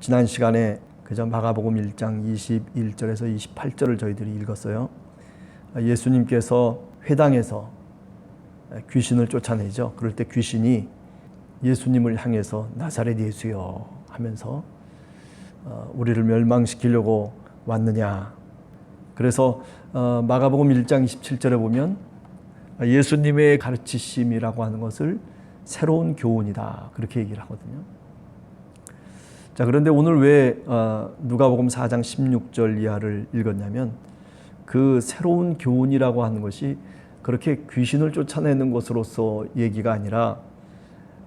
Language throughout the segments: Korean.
지난 시간에 그저 마가복음 1장 21절에서 28절을 저희들이 읽었어요. 예수님께서 회당에서 귀신을 쫓아내죠. 그럴 때 귀신이 예수님을 향해서 나사렛 예수여 하면서 어, 우리를 멸망시키려고 왔느냐. 그래서 어, 마가복음 1장 27절에 보면 예수님의 가르치심이라고 하는 것을 새로운 교훈이다. 그렇게 얘기를 하거든요. 자, 그런데 오늘 왜 어, 누가복음 4장 16절 이하를 읽었냐면 그 새로운 교훈이라고 하는 것이 그렇게 귀신을 쫓아내는 것으로서 얘기가 아니라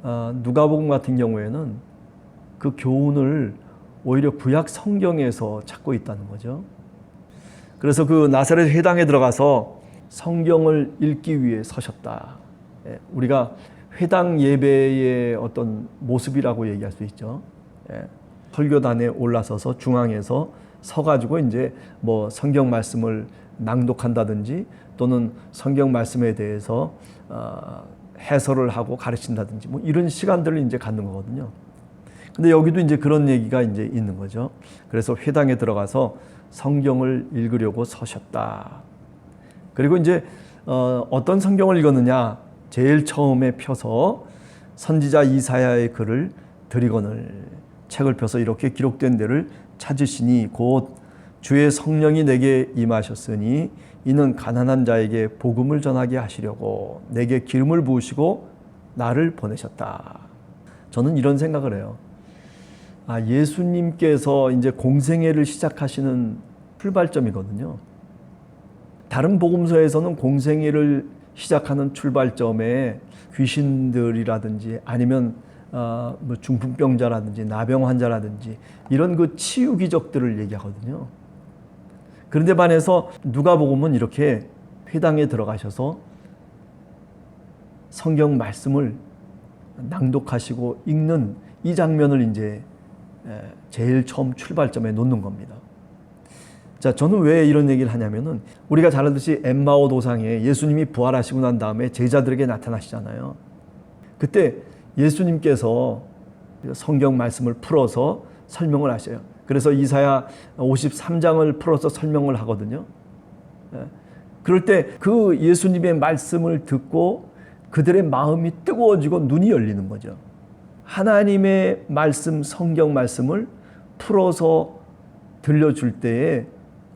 어, 누가복음 같은 경우에는 그 교훈을 오히려 구약 성경에서 찾고 있다는 거죠. 그래서 그 나사렛 회당에 들어가서 성경을 읽기 위해 서셨다. 예, 우리가 회당 예배의 어떤 모습이라고 얘기할 수 있죠. 예, 설교단에 올라서서 중앙에서 서가지고 이제 뭐 성경 말씀을 낭독한다든지 또는 성경 말씀에 대해서 어, 해설을 하고 가르친다든지 뭐 이런 시간들을 이제 갖는 거거든요. 근데 여기도 이제 그런 얘기가 이제 있는 거죠. 그래서 회당에 들어가서 성경을 읽으려고 서셨다. 그리고 이제 어, 어떤 성경을 읽었느냐? 제일 처음에 펴서 선지자 이사야의 글을 드리거늘 책을 펴서 이렇게 기록된 데를 찾으시니 곧 주의 성령이 내게 임하셨으니 이는 가난한 자에게 복음을 전하게 하시려고 내게 기름을 부으시고 나를 보내셨다. 저는 이런 생각을 해요. 아, 예수님께서 이제 공생애를 시작하시는 출발점이거든요. 다른 복음서에서는 공생애를 시작하는 출발점에 귀신들이라든지 아니면 어, 뭐 중풍병자라든지 나병 환자라든지 이런 그 치유 기적들을 얘기하거든요. 그런데 반해서 누가복음은 이렇게 회당에 들어가셔서 성경 말씀을 낭독하시고 읽는 이 장면을 이제 제일 처음 출발점에 놓는 겁니다. 자, 저는 왜 이런 얘기를 하냐면은 우리가 잘 알듯이 엠마오 도상에 예수님이 부활하시고 난 다음에 제자들에게 나타나시잖아요. 그때 예수님께서 성경 말씀을 풀어서 설명을 하셔요. 그래서 이사야 53장을 풀어서 설명을 하거든요. 그럴 때 그 예수님의 말씀을 듣고 그들의 마음이 뜨거워지고 눈이 열리는 거죠. 하나님의 말씀, 성경 말씀을 풀어서 들려줄 때에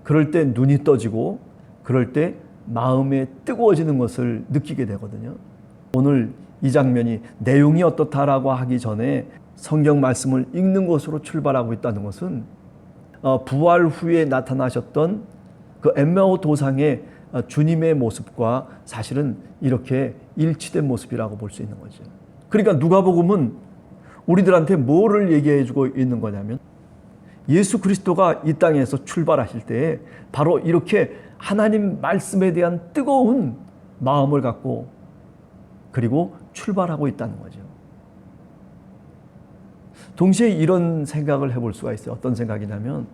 그럴 때 눈이 떠지고 그럴 때 마음에 뜨거워지는 것을 느끼게 되거든요. 오늘 이 장면이 내용이 어떻다라고 하기 전에 성경 말씀을 읽는 것으로 출발하고 있다는 것은 어, 부활 후에 나타나셨던 그 엠마오 도상의 어, 주님의 모습과 사실은 이렇게 일치된 모습이라고 볼 수 있는 거죠. 그러니까 누가복음은 우리들한테 뭐를 얘기해 주고 있는 거냐면 예수 그리스도가 이 땅에서 출발하실 때 바로 이렇게 하나님 말씀에 대한 뜨거운 마음을 갖고 그리고 출발하고 있다는 거죠. 동시에 이런 생각을 해볼 수가 있어요. 어떤 생각이냐면,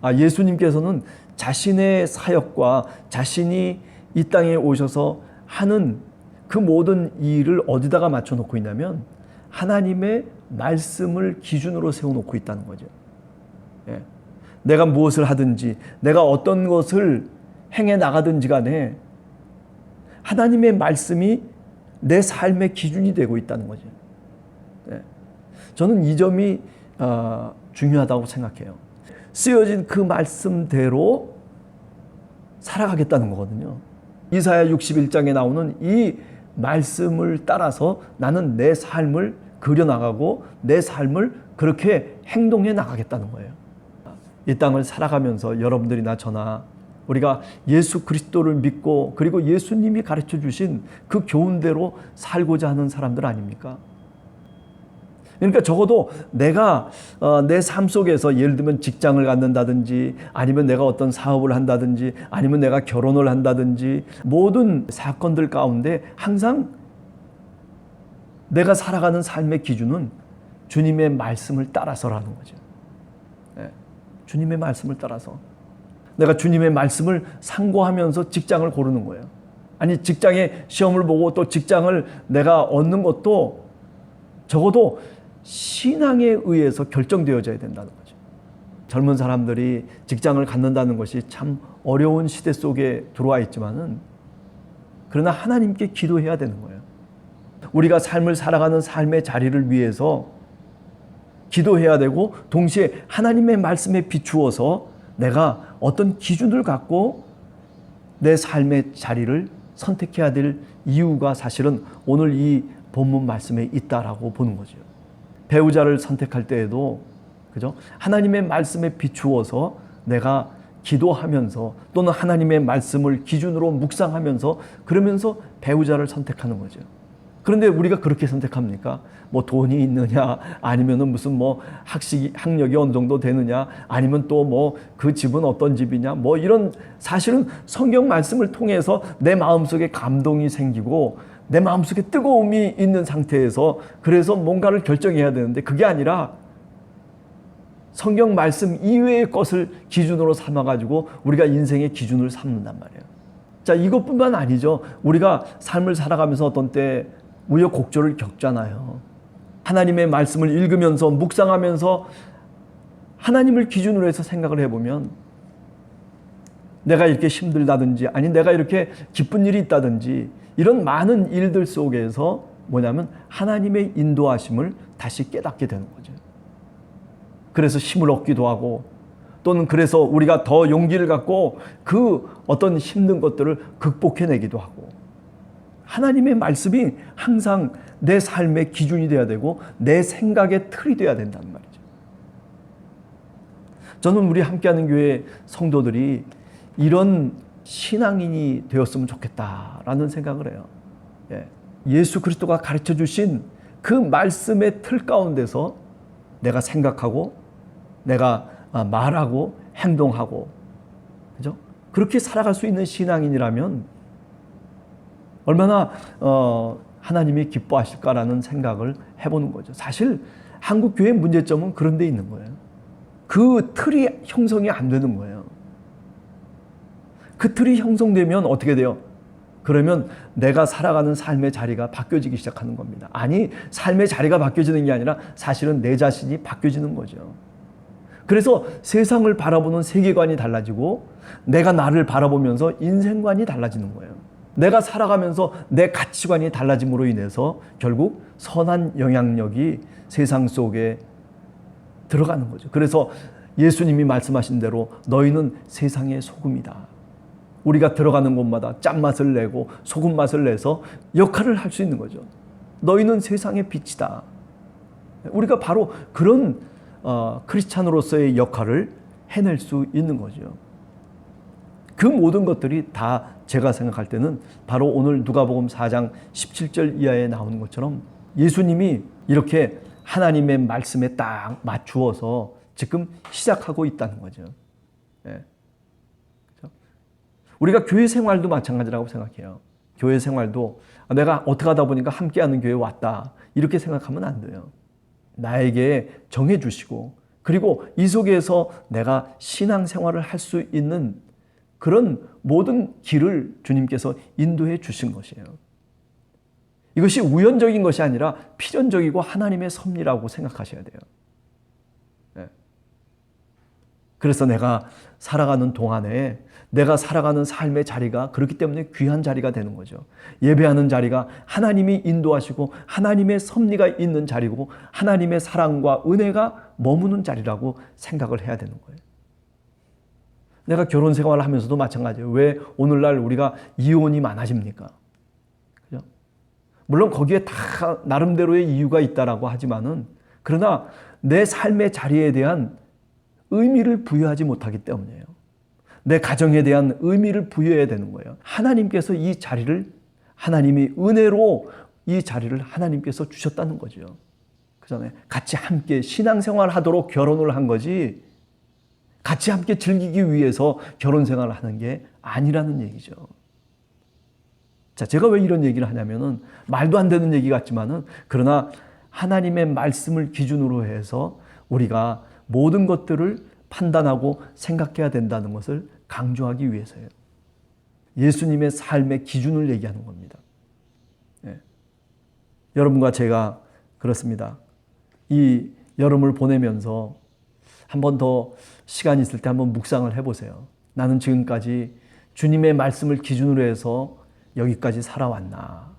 아, 예수님께서는 자신의 사역과 자신이 이 땅에 오셔서 하는 그 모든 일을 어디다가 맞춰놓고 있냐면, 하나님의 말씀을 기준으로 세워놓고 있다는 거죠. 예. 내가 무엇을 하든지, 내가 어떤 것을 행해 나가든지 간에 하나님의 말씀이 내 삶의 기준이 되고 있다는 거죠. 네. 저는 이 점이 어, 중요하다고 생각해요. 쓰여진 그 말씀대로 살아가겠다는 거거든요. 이사야 61장에 나오는 이 말씀을 따라서 나는 내 삶을 그려나가고 내 삶을 그렇게 행동해 나가겠다는 거예요. 이 땅을 살아가면서 여러분들이나 저나 우리가 예수 그리스도를 믿고 그리고 예수님이 가르쳐 주신 그 교훈대로 살고자 하는 사람들 아닙니까? 그러니까 적어도 내가 어, 내삶 속에서 예를 들면 직장을 갖는다든지 아니면 내가 어떤 사업을 한다든지 아니면 내가 결혼을 한다든지 모든 사건들 가운데 항상 내가 살아가는 삶의 기준은 주님의 말씀을 따라서라는 거죠. 네. 주님의 말씀을 따라서. 내가 주님의 말씀을 상고하면서 직장을 고르는 거예요. 아니, 직장에 시험을 보고 또 직장을 내가 얻는 것도 적어도 신앙에 의해서 결정되어져야 된다는 거죠. 젊은 사람들이 직장을 갖는다는 것이 참 어려운 시대 속에 들어와 있지만은 그러나 하나님께 기도해야 되는 거예요. 우리가 삶을 살아가는 삶의 자리를 위해서 기도해야 되고 동시에 하나님의 말씀에 비추어서 내가 어떤 기준을 갖고 내 삶의 자리를 선택해야 될 이유가 사실은 오늘 이 본문 말씀에 있다라고 보는 거죠. 배우자를 선택할 때에도 그죠? 하나님의 말씀에 비추어서 내가 기도하면서 또는 하나님의 말씀을 기준으로 묵상하면서 그러면서 배우자를 선택하는 거죠. 그런데 우리가 그렇게 선택합니까? 뭐 돈이 있느냐, 아니면은 무슨 뭐 학식, 학력이 어느 정도 되느냐, 아니면 또 뭐 그 집은 어떤 집이냐, 뭐 이런 사실은 성경 말씀을 통해서 내 마음속에 감동이 생기고 내 마음속에 뜨거움이 있는 상태에서 그래서 뭔가를 결정해야 되는데 그게 아니라 성경 말씀 이외의 것을 기준으로 삼아가지고 우리가 인생의 기준을 삼는단 말이에요. 자, 이것뿐만 아니죠. 우리가 삶을 살아가면서 어떤 때 우여곡절을 겪잖아요. 하나님의 말씀을 읽으면서 묵상하면서 하나님을 기준으로 해서 생각을 해보면 내가 이렇게 힘들다든지 아니 내가 이렇게 기쁜 일이 있다든지 이런 많은 일들 속에서 뭐냐면 하나님의 인도하심을 다시 깨닫게 되는 거죠. 그래서 힘을 얻기도 하고 또는 그래서 우리가 더 용기를 갖고 그 어떤 힘든 것들을 극복해내기도 하고 하나님의 말씀이 항상 내 삶의 기준이 되어야 되고 내 생각의 틀이 되어야 된다는 말이죠. 저는 우리 함께하는 교회 성도들이 이런 신앙인이 되었으면 좋겠다라는 생각을 해요. 예. 예수 그리스도가 가르쳐 주신 그 말씀의 틀 가운데서 내가 생각하고 내가 말하고 행동하고 그죠? 그렇게 살아갈 수 있는 신앙인이라면 얼마나 어, 하나님이 기뻐하실까라는 생각을 해보는 거죠. 사실 한국 교회 문제점은 그런 데 있는 거예요. 그 틀이 형성이 안 되는 거예요. 그 틀이 형성되면 어떻게 돼요? 그러면 내가 살아가는 삶의 자리가 바뀌어지기 시작하는 겁니다. 아니, 삶의 자리가 바뀌어지는 게 아니라 사실은 내 자신이 바뀌어지는 거죠. 그래서 세상을 바라보는 세계관이 달라지고 내가 나를 바라보면서 인생관이 달라지는 거예요. 내가 살아가면서 내 가치관이 달라짐으로 인해서 결국 선한 영향력이 세상 속에 들어가는 거죠. 그래서 예수님이 말씀하신 대로 너희는 세상의 소금이다. 우리가 들어가는 곳마다 짠맛을 내고 소금 맛을 내서 역할을 할 수 있는 거죠. 너희는 세상의 빛이다. 우리가 바로 그런 어, 크리스찬으로서의 역할을 해낼 수 있는 거죠. 그 모든 것들이 다 제가 생각할 때는 바로 오늘 누가복음 4장 17절 이하에 나오는 것처럼 예수님이 이렇게 하나님의 말씀에 딱 맞추어서 지금 시작하고 있다는 거죠. 예. 우리가 교회 생활도 마찬가지라고 생각해요. 교회 생활도 내가 어떻게 하다 보니까 함께하는 교회 왔다 이렇게 생각하면 안 돼요. 나에게 정해 주시고 그리고 이 속에서 내가 신앙 생활을 할 수 있는 그런 모든 길을 주님께서 인도해 주신 것이에요. 이것이 우연적인 것이 아니라 필연적이고 하나님의 섭리라고 생각하셔야 돼요. 네. 그래서 내가 살아가는 동안에 내가 살아가는 삶의 자리가 그렇기 때문에 귀한 자리가 되는 거죠. 예배하는 자리가 하나님이 인도하시고 하나님의 섭리가 있는 자리고 하나님의 사랑과 은혜가 머무는 자리라고 생각을 해야 되는 거예요. 내가 결혼 생활을 하면서도 마찬가지예요. 왜 오늘날 우리가 이혼이 많아집니까? 그죠? 물론 거기에 다 나름대로의 이유가 있다라고 하지만은 그러나 내 삶의 자리에 대한 의미를 부여하지 못하기 때문이에요. 내 가정에 대한 의미를 부여해야 되는 거예요. 하나님께서 이 자리를 하나님이 은혜로 이 자리를 하나님께서 주셨다는 거죠. 그 전에 같이 함께 신앙생활 하도록 결혼을 한 거지 같이 함께 즐기기 위해서 결혼 생활을 하는 게 아니라는 얘기죠. 자, 제가 왜 이런 얘기를 하냐면은 말도 안 되는 얘기 같지만은 그러나 하나님의 말씀을 기준으로 해서 우리가 모든 것들을 판단하고 생각해야 된다는 것을 강조하기 위해서예요. 예수님의 삶의 기준을 얘기하는 겁니다. 네. 여러분과 제가 그렇습니다. 이 여름을 보내면서 한 번 더 시간 있을 때 한번 묵상을 해보세요. 나는 지금까지 주님의 말씀을 기준으로 해서 여기까지 살아왔나.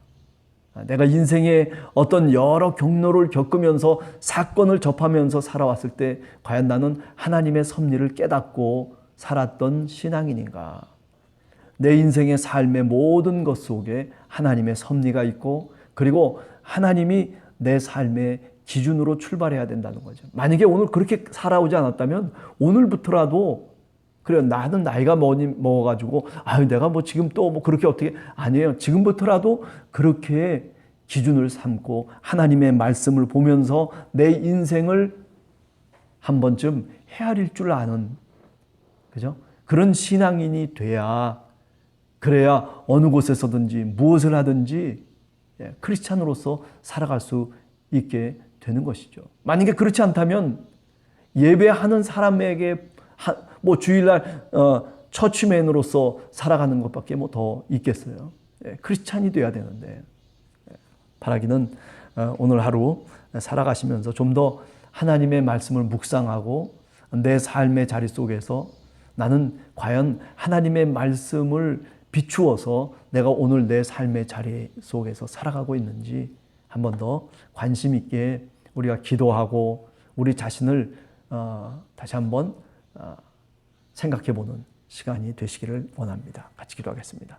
내가 인생의 어떤 여러 경로를 겪으면서 사건을 접하면서 살아왔을 때 과연 나는 하나님의 섭리를 깨닫고 살았던 신앙인인가? 내 인생의 삶의 모든 것 속에 하나님의 섭리가 있고 그리고 하나님이 내 삶의 기준으로 출발해야 된다는 거죠. 만약에 오늘 그렇게 살아오지 않았다면 오늘부터라도 그래 나는 나이가 먹니 먹어가지고 아유 내가 뭐 지금 또 뭐 그렇게 어떻게 아니에요. 지금부터라도 그렇게 기준을 삼고 하나님의 말씀을 보면서 내 인생을 한 번쯤 헤아릴 줄 아는 그죠? 그런 신앙인이 돼야 그래야 어느 곳에서든지 무엇을 하든지 예, 크리스찬으로서 살아갈 수 있게 되는 것이죠. 만약에 그렇지 않다면 예배하는 사람에게 하- 뭐 주일날 어, 처치맨으로서 살아가는 것밖에 뭐 더 있겠어요. 예, 크리스찬이 돼야 되는데 예, 바라기는 어, 오늘 하루 살아가시면서 좀 더 하나님의 말씀을 묵상하고 내 삶의 자리 속에서 나는 과연 하나님의 말씀을 비추어서 내가 오늘 내 삶의 자리 속에서 살아가고 있는지 한 번 더 관심 있게 우리가 기도하고 우리 자신을 어, 다시 한번 어, 생각해 보는 시간이 되시기를 원합니다. 같이 기도하겠습니다.